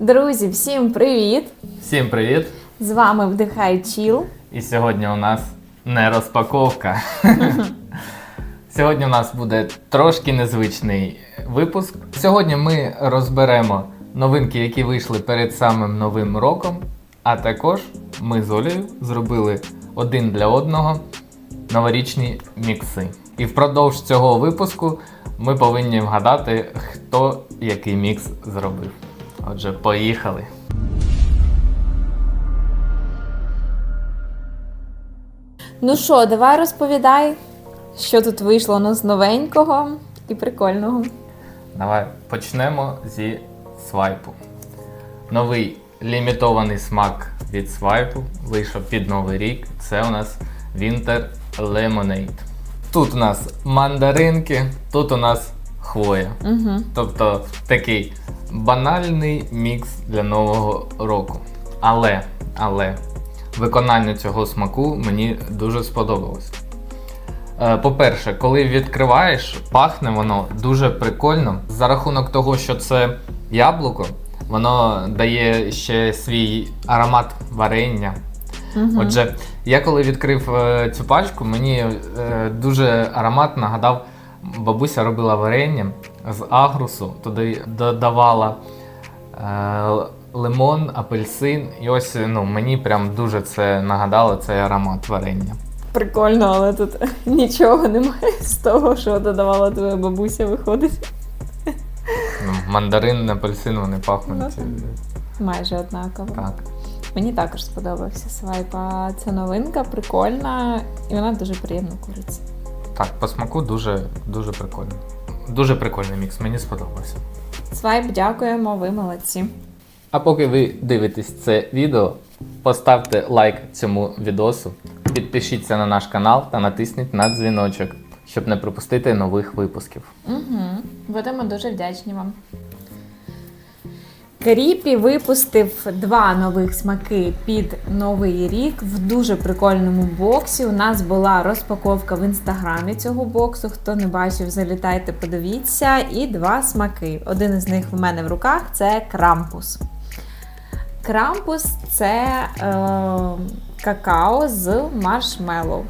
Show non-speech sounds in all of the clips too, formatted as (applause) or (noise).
Друзі, всім привіт! Всім привіт! З вами Вдихай Чіл. І сьогодні у нас не розпаковка. (laughs) Сьогодні у нас буде трошки незвичний випуск. Сьогодні ми розберемо новинки, які вийшли перед самим новим роком. А також ми з Олею зробили один для одного новорічні мікси. І впродовж цього випуску ми повинні вгадати, хто який мікс зробив. Отже, поїхали. Ну що, давай розповідай, що тут вийшло у нас новенького і прикольного. Давай почнемо зі свайпу. Новий лімітований смак від свайпу вийшов під новий рік. Це у нас Winter Lemonade. Тут у нас мандаринки, тут у нас хвоя. Угу. Тобто такий банальний мікс для нового року. Але, але виконання цього смаку мені дуже сподобалось. Е, По-перше, коли відкриваєш, пахне воно дуже прикольно. За рахунок того, що це яблуко, воно дає ще свій аромат варення. Угу. Отже, я коли відкрив е, цю пачку, мені е, дуже аромат нагадав, бабуся робила варення з агрусу, туди додавала е, лимон, апельсин. І ось ну, мені прям дуже це нагадало цей аромат варення. Прикольно, але тут (laughs) нічого немає з того, що додавала твоя бабуся, виходить. Ну, мандарин, апельсин, вони пахнуть. Ну, е, Майже однаково. так. Мені також сподобався свайп. А Це новинка, прикольна, і вона дуже приємно куриться. Так, по смаку дуже, дуже прикольно. Дуже прикольний мікс, мені сподобався. Свайп, дякуємо, ви молодці. А поки ви дивитесь це відео, поставте лайк цьому відосу, підпишіться на наш канал та натисніть на дзвіночок, щоб не пропустити нових випусків. Угу. Будемо дуже вдячні вам. Кріпі випустив два нових смаки під новий рік в дуже прикольному боксі. У нас була розпаковка в інстаграмі цього боксу. Хто не бачив, залітайте, подивіться. І два смаки. Один із них в мене в руках це крампус. Крампус це е, какао з маршмеллоу.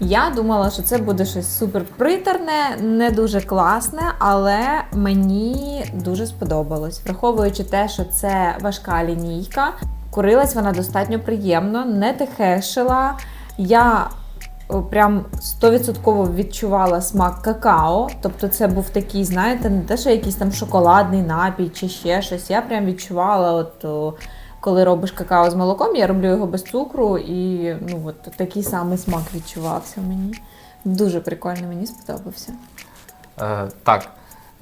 Я думала, що це буде щось супер приторне, не дуже класне, але мені дуже сподобалось. Враховуючи те, що це важка лінійка, курилась вона достатньо приємно, не тихешила. Я прям 100% відчувала смак какао. Тобто це був такий, знаєте, не те, що якийсь там шоколадний напій чи ще щось. Я прям відчувала, от коли робиш какао з молоком, я роблю його без цукру, і ну от такий самий смак відчувався мені. Дуже прикольно, мені сподобався. Е, так,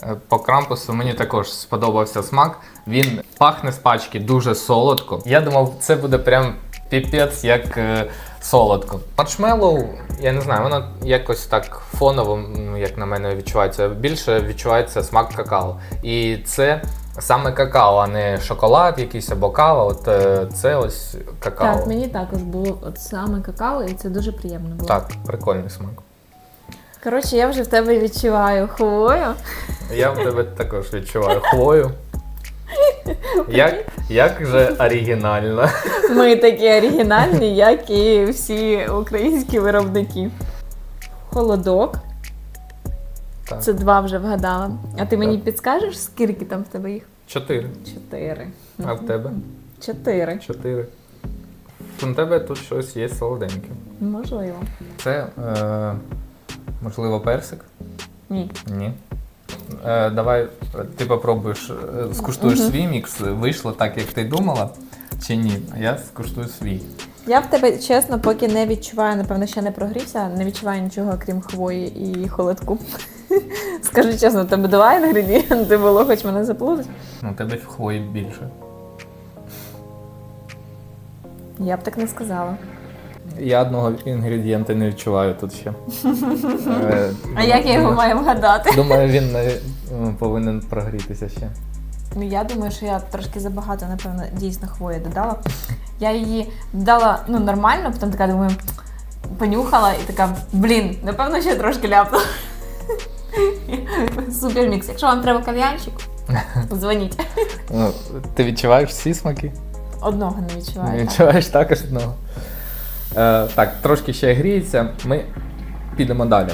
е, по крампусу мені також сподобався смак. Він пахне з пачки дуже солодко. Я думав, це буде прям піпець як е, солодко. Маршмеллоу, я не знаю, воно якось так фоново, як на мене, відчувається. Більше відчувається смак какао. І це саме какао, а не шоколад якийсь або кава. От е, це ось какао. Так, мені також було от саме какао, і це дуже приємно було. Так, прикольний смак. Коротше, я вже в тебе відчуваю хвою. Я в тебе також відчуваю хвою. Як, як же оригінально. Ми такі оригінальні, як і всі українські виробники. Холодок. Так. Це два вже вгадала. А ти мені підскажеш, скільки там в тебе їх? Чотири. Чотири. А в тебе? Чотири. Чотири. У тебе тут щось є солоденьке. Можливо. Це, е, можливо, персик? Ні. Ні. Е, давай ти попробуєш, е, скуштуєш Мгм. свій мікс. Вийшло так, як ти думала, чи ні? А я скуштую свій. Я в тебе, чесно, поки не відчуваю, напевно, ще не прогрівся, не відчуваю нічого, крім хвої і холодку. (laughs) Скажи чесно, тебе два інгредієнти було, хоч мене заплутати. Ну, у тебе хвої більше. Я б так не сказала. Я одного інгредієнта не відчуваю тут ще. (laughs) Е, А як я його маю вгадати? Думаю, він е, повинен прогрітися ще. Ну я думаю, що я трошки забагато, напевно, дійсно хвої додала. Я її додала ну, нормально, потім така думаю, понюхала і така, блін, напевно, ще трошки ляпнула. (laughs) Супер мікс. Якщо вам треба кальянчик, (laughs) Дзвоніть. Ну, ти відчуваєш всі смаки? Одного не відчуваю. так. Відчуваєш також одного. Е, так, трошки ще гріється. Ми підемо далі.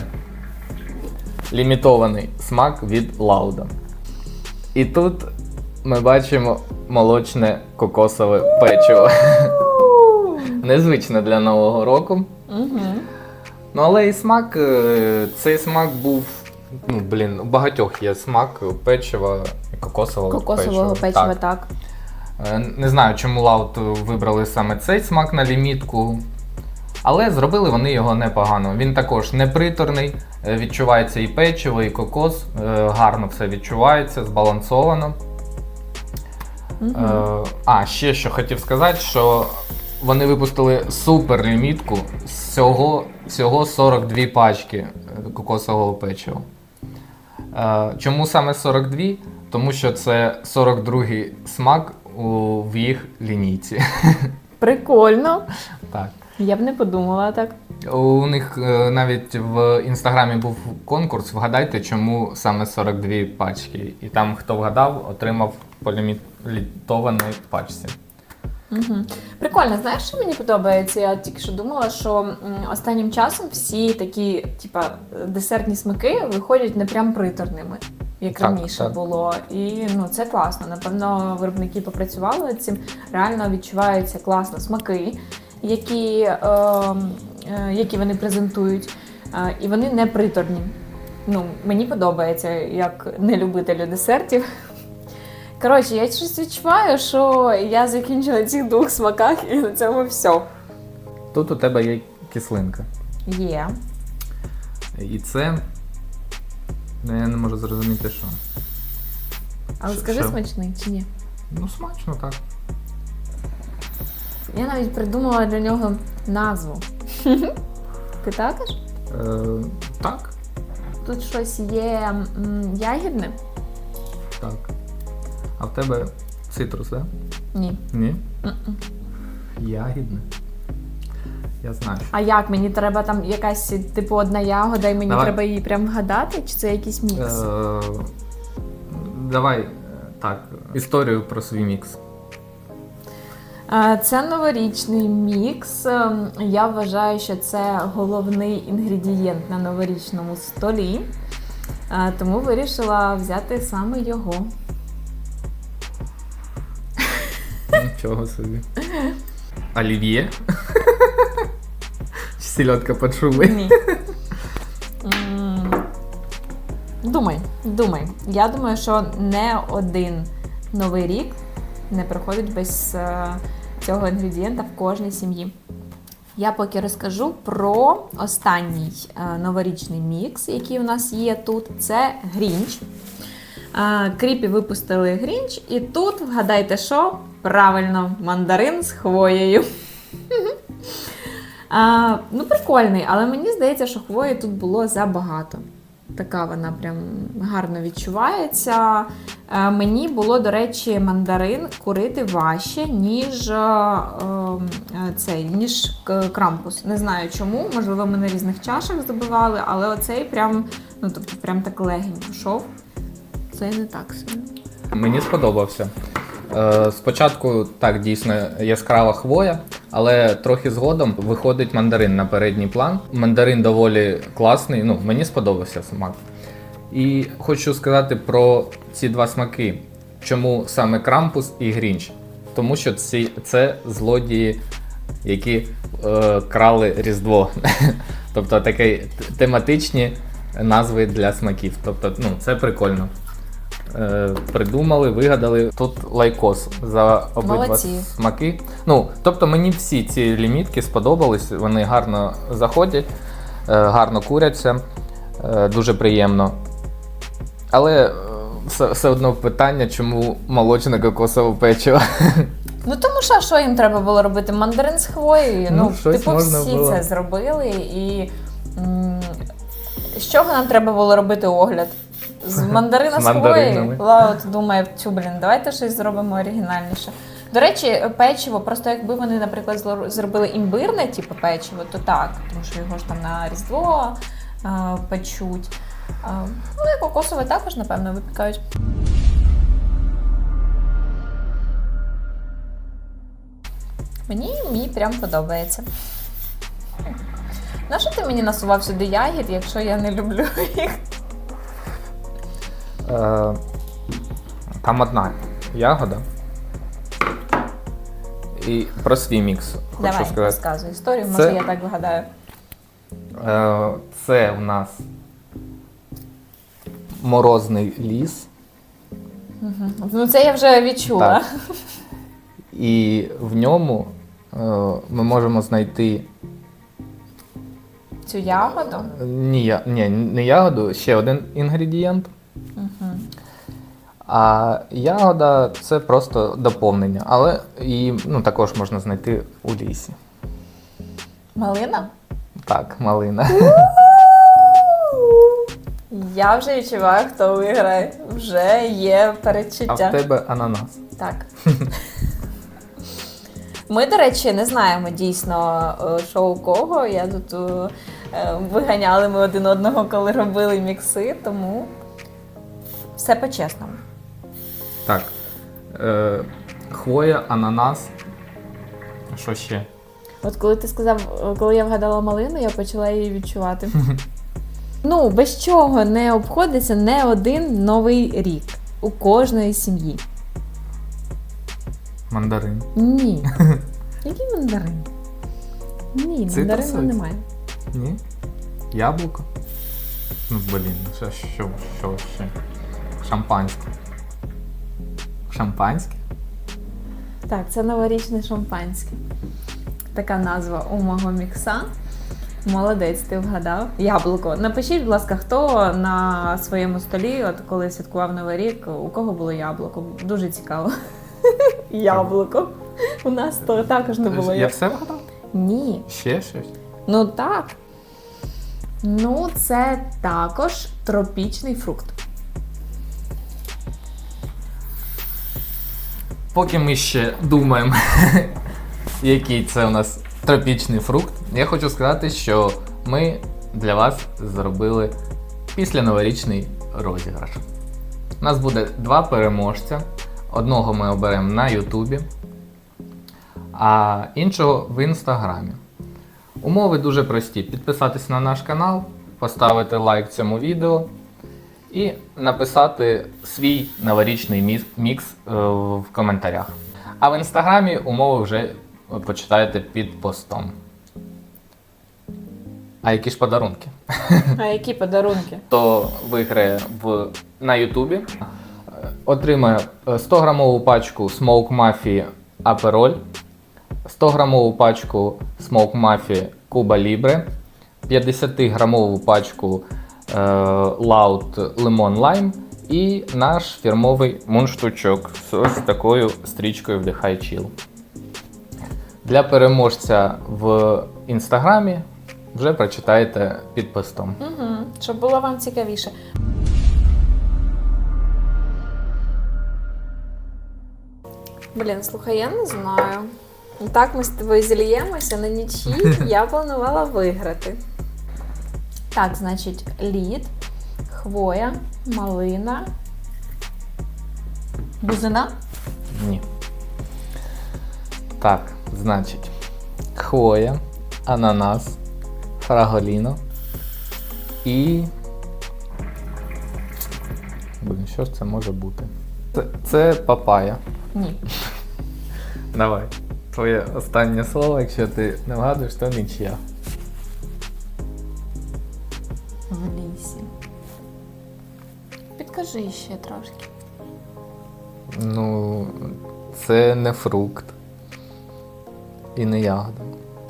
Лімітований смак від Лауда. І тут ми бачимо молочне кокосове печиво. Незвично для Нового року. Мгм. Ну, але і смак, е, цей смак був. Ну, блін, у багатьох є смак печива, кокосового, Кокосового печива, Так. так. Е, Не знаю, чому Лаут вибрали саме цей смак на лімітку. Але зробили вони його непогано. Він також не приторний, е, відчувається і печиво, і кокос. е, Гарно все відчувається, збалансовано. Е, А, ще що хотів сказати, що вони випустили супер лімітку всього, всього 42 пачки кокосового печива. Чому саме 42? Тому що це 42-й смак у, в їх лінійці. (laughs) Прикольно. Так. Я б не подумала так. У них е, навіть в інстаграмі був конкурс. Вгадайте, чому саме 42 пачки. І там, хто вгадав, отримав по пачці. Угу. Прикольно, знаєш, що мені подобається? Я тільки що думала, що останнім часом всі такі, типа, десертні смаки виходять не прям приторними, як Так, раніше так. було. І ну це класно. Напевно, виробники попрацювали над цим. Реально відчуваються класно смаки, які, е, е, які вони презентують, е, і вони не приторні. Ну, мені подобається як нелюбителю десертів. Коротше, я щось відчуваю, що я закінчила цих двох смаках і на цьому все. Тут у тебе є кислинка. Є. І це. Ну, я не можу зрозуміти, що. Але Що- скажи що? смачний чи ні? Ну, смачно, так. Я навіть придумала для нього назву. Ти також? Е, так, Тут щось є м, ягідне? так. А в тебе цитрус, так? Ні. Ні? М-м. Ягідне. Я знаю. А як мені треба там якась, типу, одна ягода, і мені Давай. треба її прям вгадати? Чи це якийсь мікс? Е, давай е, так, історію про свій мікс. Е, Це новорічний мікс. Ем, Я вважаю, що це головний інгредієнт на новорічному столі. Тому вирішила взяти саме його. Нічого собі. Олів'є. (laughs) Чи Сільотка шубою. Ні. Думай, думай. Я думаю, що не один новий рік не проходить без е, цього інгредієнта в кожній сім'ї. Я поки розкажу про останній е, новорічний мікс, який у нас є тут. Це грінч. Кріпі випустили грінч, і тут вгадайте, що? Правильно, мандарин з хвоєю. А, ну, прикольний, але мені здається, що хвої тут було забагато. Така вона прям гарно відчувається. Е, мені було, до речі, мандарин курити важче, ніж, е, е, цей, ніж крампус. Не знаю чому, можливо, ми на різних чашах здобували, але оцей прям, ну, тобто, прям так легенько йшов. Це не так сильно. Мені сподобався. Е, спочатку так дійсно яскрава хвоя, але трохи згодом виходить мандарин на передній план. Мандарин доволі класний, ну мені сподобався смак. І хочу сказати про ці два смаки. Чому саме крампус і грінч? Тому що ці, це злодії, які е, крали Різдво. (laughs) тобто такі тематичні назви для смаків. Тобто, ну, це прикольно. Е, придумали, вигадали. Тут лайкос за обидва Молодці. смаки. Ну, тобто мені всі ці лімітки сподобались, вони гарно заходять, е, гарно куряться, е, дуже приємно. Але все, одно питання, чому молочне кокосове печиво. (laughs) Ну тому що, що їм треба було робити? Мандарин з хвоєю. Ну, Ну, типу, можна всі було. це зробили. І м, з чого нам треба було робити огляд? З мандарина з хвої. Лаут думає, цю, блін, давайте щось зробимо оригінальніше. До речі, печиво, просто якби вони, наприклад, зробили імбирне, типу печиво, то так, тому що його ж там на різдво а, печуть. А, ну і кокосове також, напевно, випікають. Мені мій прям подобається. Нащо ти мені насував сюди ягід, якщо я не люблю їх? Е, там одна ягода. І про свій мікс хочу Давай, сказати. розказуй історію, Це- може я так вгадаю. Е, це в нас морозний ліс. Ну це я вже відчула. Так. І в ньому е, ми можемо знайти Цю ягоду. ні, ні, не ягоду, ще один інгредієнт. А ягода це просто доповнення, але її ну, також можна знайти у лісі. Малина? Так, малина. (laughs) Я вже відчуваю, хто виграє. Вже є А в тебе ананас. Так. (laughs) Ми, до речі, не знаємо дійсно, е, що у кого. Я тут е, виганяли ми один одного, коли робили мікси, тому все по-чесному. Так. Е, хвоя, ананас. Що ще? От коли ти сказав, коли я вгадала малину, я почала її відчувати. (laughs) ну, без чого не обходиться не один новий рік у кожної сім'ї. Мандарин. Ні. (laughs) Який мандарин? Ні, мандарину немає. Ні? Яблуко? Ну, блін, що, що, що ще? Шампанське. Шампанське? Так, це новорічне шампанське. Така назва у мого мікса. Молодець, ти вгадав. Яблуко. Напишіть, будь ласка, хто на своєму столі, от коли святкував Новий рік, у кого було яблуко? Дуже цікаво. (laughs) Яблуко. У нас то також не було. Я все вгадав? Ні. Ще щось? Ну так. Ну, це також тропічний фрукт. Поки ми ще думаємо, (laughs) який це у нас тропічний фрукт, я хочу сказати, що ми для вас зробили післяноворічний розіграш. У нас буде два переможця. Одного ми оберемо на Ютубі, а іншого в інстаграмі. Умови дуже прості: підписатись на наш канал, поставити лайк цьому відео і написати свій новорічний мікс е, в коментарях. А в інстаграмі умови вже е, почитаєте під постом. А які ж подарунки? А які подарунки? (laughs) Хто виграє в, на Ютубі, е, отримає е, 100 грамову пачку Smoke Mafia Aperol, 100 грамову пачку Smoke Mafia Cuba Libre, 50 грамову пачку е, Loud Lemon Lime і наш фірмовий мундштучок з ось такою стрічкою Вдихай Chill. Для переможця в інстаграмі вже прочитаєте під постом. Угу. Щоб було вам цікавіше. Блін, слухай, я не знаю. Так ми з тобою зільємося на нічі. Я планувала виграти. Так, значить, лід, хвоя, малина. Бузина. Ні. Так, значить, хвоя, ананас, фраголіно і. Блін, що ж це може бути? Це, це папая. Ні. Давай. Твоє останнє слово, якщо ти не вгадуєш, то нічия. Підкажи ще трошки. Ну, це не фрукт. І не ягода.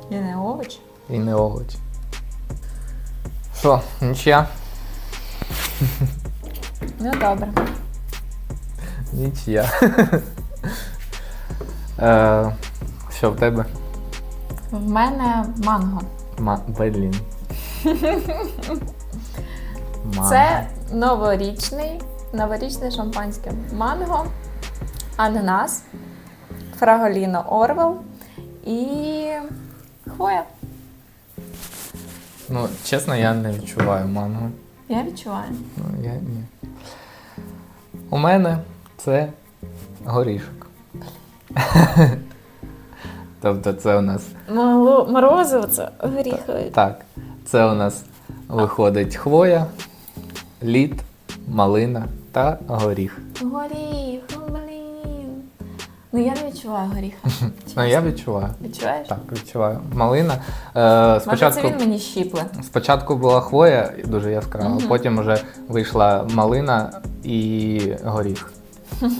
І не овоч. І не овоч. Що, нічия? Ну добре. Нічия. е, що в тебе? В мене манго. Ма... Блін. Манго. Це новорічний, новорічне шампанське манго, ананас, фраголіно Орвел і хвоя. Ну, чесно, я не відчуваю манго. Я відчуваю. Ну, я ні. У мене це горішок. (laughs) Тобто це у нас Мало- Морозиво це горіхове. так, це у нас виходить хвоя, лід, малина та горіх. Горіх, ну блін. Ну я не відчуваю горіха. (laughs) Ну я відчуваю. Відчуваєш? Так, відчуваю. Малина. Е, Може, спочатку, це він мені щіпле. спочатку була хвоя дуже яскрава, Мгм. потім вже вийшла малина і горіх. (laughs)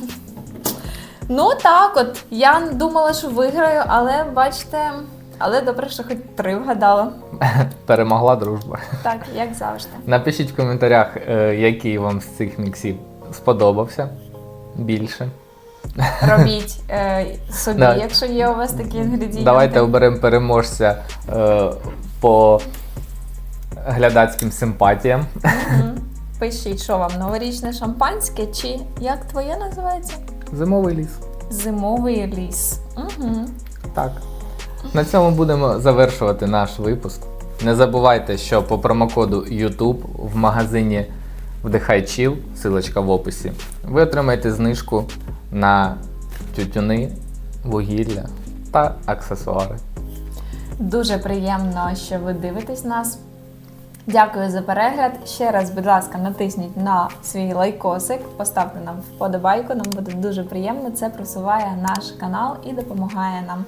Ну так, от я думала, що виграю, але бачите, але добре, що хоч три вгадала. (laughs) Перемогла дружба. Так, як завжди. Напишіть в коментарях, е, який вам з цих міксів сподобався більше. Робіть е, собі, Да. якщо є у вас такі інгредієнти. Давайте оберемо переможця е, по глядацьким симпатіям. Мгм. (laughs) Пишіть, що вам новорічне шампанське чи як твоє називається? Зимовий ліс. Зимовий ліс. Угу. Так. На цьому будемо завершувати наш випуск. Не забувайте, що по промокоду YouTube в магазині Вдихай Chill, силочка в описі, ви отримаєте знижку на тютюни, вугілля та аксесуари. Дуже приємно, що ви дивитесь нас. Дякую за перегляд. Ще раз, будь ласка, натисніть на свій лайкосик, поставте нам вподобайку. Нам буде дуже приємно. Це просуває наш канал і допомагає нам.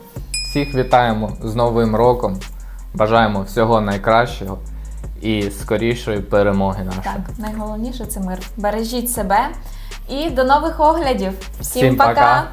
Всіх вітаємо з Новим роком! Бажаємо всього найкращого і скорішої перемоги нашої. Так, найголовніше це мир. Бережіть себе і до нових оглядів. Всім, Всім пока. пока.